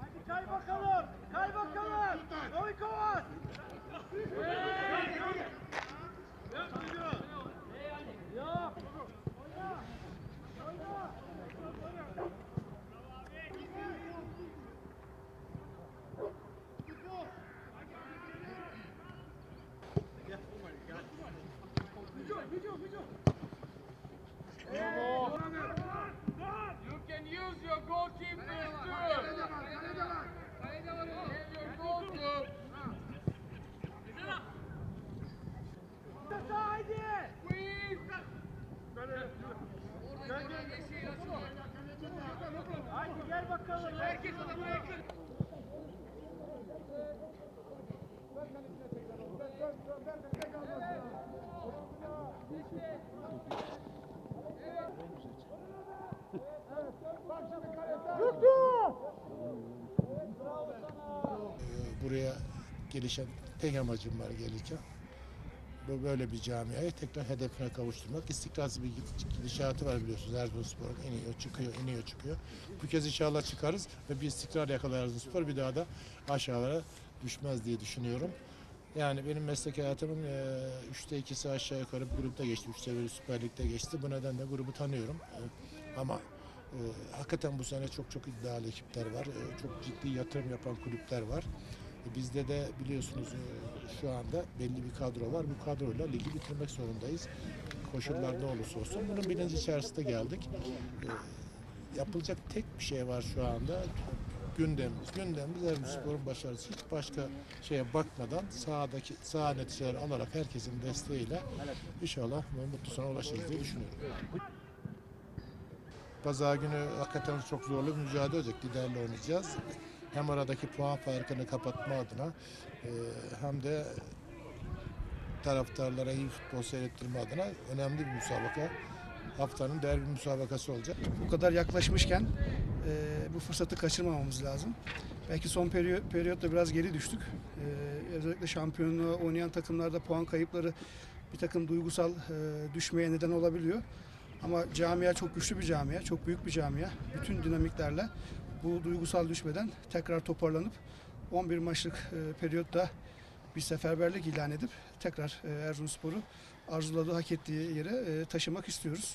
Hadi kay bakalım. You can use buraya gelişen tek amacım var gelirken. Böyle bir camiayı tekrar hedefine kavuşturmak. İstikrarsız bir gid- gidişatı var biliyorsunuz Erzurumspor'un iniyor çıkıyor iniyor çıkıyor. Bu kez inşallah çıkarız ve bir istikrar yakalar Erzurumspor bir daha da aşağılara düşmez diye düşünüyorum. Yani benim meslek hayatımın e, üçte ikisi aşağı yukarı bir grupta geçti. Üçte biri Süper Lig'de geçti. Bu nedenle grubu tanıyorum. E, ama e, hakikaten bu sene çok çok iddialı ekipler var. E, çok ciddi yatırım yapan kulüpler var. Bizde de biliyorsunuz e, şu anda belli bir kadro var. Bu kadroyla ligi bitirmek zorundayız. Koşullar ne olursa olsun. Bunun bilinci içerisinde geldik. E, yapılacak tek bir şey var şu anda. Gündemimiz. Gündemimiz Erzurumspor'un başarısı. Hiç başka şeye bakmadan sahadaki saha neticeleri alarak herkesin desteğiyle inşallah mutlu sona ulaşırız diye düşünüyorum. Pazar günü hakikaten çok zorlu bir mücadele olacak. Liderle oynayacağız. Hem aradaki puan farkını kapatma adına e, hem de taraftarlara iyi futbol seyrettirme adına önemli bir müsabaka. Haftanın derbi müsabakası olacak. bu kadar yaklaşmışken e, bu fırsatı kaçırmamamız lazım. Belki son periyo- periyotta biraz geri düştük. E, özellikle şampiyonluğa oynayan takımlarda puan kayıpları bir takım duygusal e, düşmeye neden olabiliyor. Ama camia çok güçlü bir camia, çok büyük bir camia. Bütün dinamiklerle bu duygusal düşmeden tekrar toparlanıp 11 maçlık e, periyotta bir seferberlik ilan edip tekrar e, Erzurumspor'u arzuladığı, hak ettiği yere e, taşımak istiyoruz.